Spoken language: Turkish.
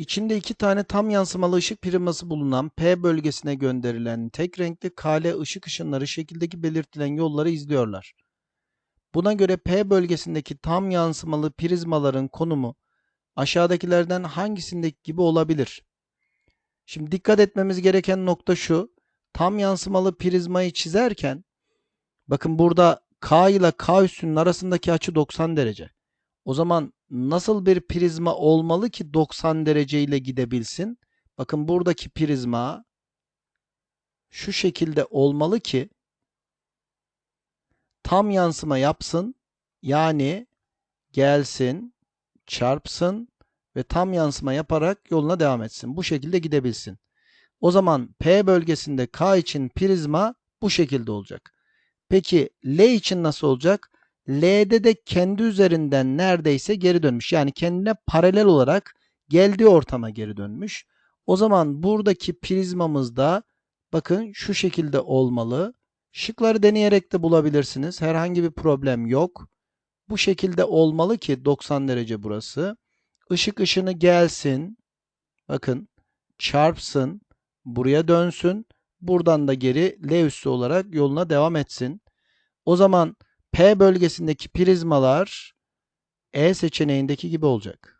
İçinde iki tane tam yansımalı ışık prizması bulunan P bölgesine gönderilen tek renkli KL ışık ışınları şekildeki belirtilen yolları izliyorlar. Buna göre P bölgesindeki tam yansımalı prizmaların konumu aşağıdakilerden hangisindeki gibi olabilir? Şimdi dikkat etmemiz gereken nokta şu. Tam yansımalı prizmayı çizerken bakın burada K ile K üssünün arasındaki açı 90 derece. O zaman nasıl bir prizma olmalı ki 90 derece ile gidebilsin? Bakın buradaki prizma şu şekilde olmalı ki tam yansıma yapsın. Yani gelsin, çarpsın ve tam yansıma yaparak yoluna devam etsin. Bu şekilde gidebilsin. O zaman P bölgesinde K için prizma bu şekilde olacak. Peki L için nasıl olacak? L'de de kendi üzerinden neredeyse geri dönmüş. Yani kendine paralel olarak geldiği ortama geri dönmüş. O zaman buradaki prizmamız da bakın şu şekilde olmalı. Şıkları deneyerek de bulabilirsiniz. Herhangi bir problem yok. Bu şekilde olmalı ki 90 derece burası. Işık ışını gelsin. Bakın çarpsın. Buraya dönsün. Buradan da geri L üssü olarak yoluna devam etsin. O zaman P bölgesindeki prizmalar E seçeneğindeki gibi olacak.